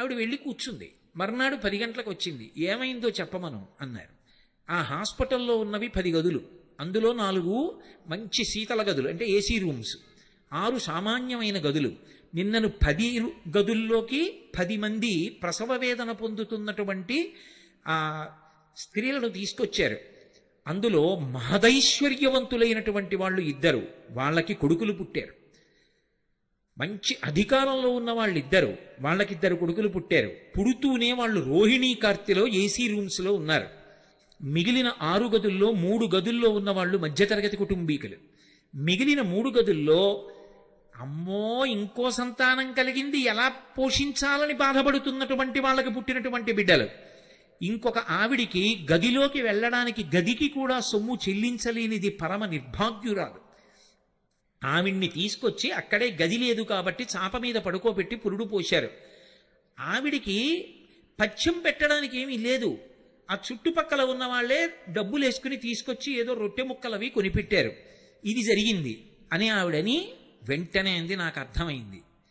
ఆవిడ వెళ్ళి కూర్చుంది. మర్నాడు పది గంటలకు వచ్చింది. ఏమైందో చెప్పమను అన్నారు. ఆ హాస్పిటల్లో ఉన్నవి పది గదులు. అందులో నాలుగు మంచి శీతల గదులు అంటే ఏసీ రూమ్స్. ఆరు సామాన్యమైన గదులు. నిన్నను పది గదుల్లోకి పది మంది ప్రసవ వేదన పొందుతున్నటువంటి ఆ స్త్రీలను తీసుకొచ్చారు. అందులో మహదైశ్వర్యవంతులైనటువంటి వాళ్ళు ఇద్దరు. వాళ్ళకి కొడుకులు పుట్టారు. మంచి అధికారంలో ఉన్న వాళ్ళు ఇద్దరు వాళ్ళకిద్దరు కొడుకులు పుట్టారు. పుడుతూనే వాళ్ళు రోహిణీ కార్తెలో ఏసీ రూమ్స్లో ఉన్నారు. మిగిలిన ఆరు గదుల్లో మూడు గదుల్లో ఉన్న వాళ్ళు మధ్యతరగతి కుటుంబీకులు. మిగిలిన మూడు గదుల్లో అమ్మో ఇంకో సంతానం కలిగింది ఎలా పోషించాలని బాధపడుతున్నటువంటి వాళ్ళకి పుట్టినటువంటి బిడ్డలు. ఇంకొక ఆవిడికి గదిలోకి వెళ్ళడానికి గదికి కూడా సొమ్ము చెల్లించలేనిది పరమ నిర్భాగ్యురాలు. ఆవిడ్ని తీసుకొచ్చి అక్కడే గది లేదు కాబట్టి చాప మీద పడుకోబెట్టి పురుడు పోశారు. ఆవిడికి పథ్యం పెట్టడానికి ఏమీ లేదు. ఆ చుట్టుపక్కల ఉన్న వాళ్ళే డబ్బులు వేసుకుని తీసుకొచ్చి ఏదో రొట్టె ముక్కలవి కొనిపెట్టారు. ఇది జరిగింది. అని ఆవిడని వెంటనే అంది నాకు అర్థమైంది.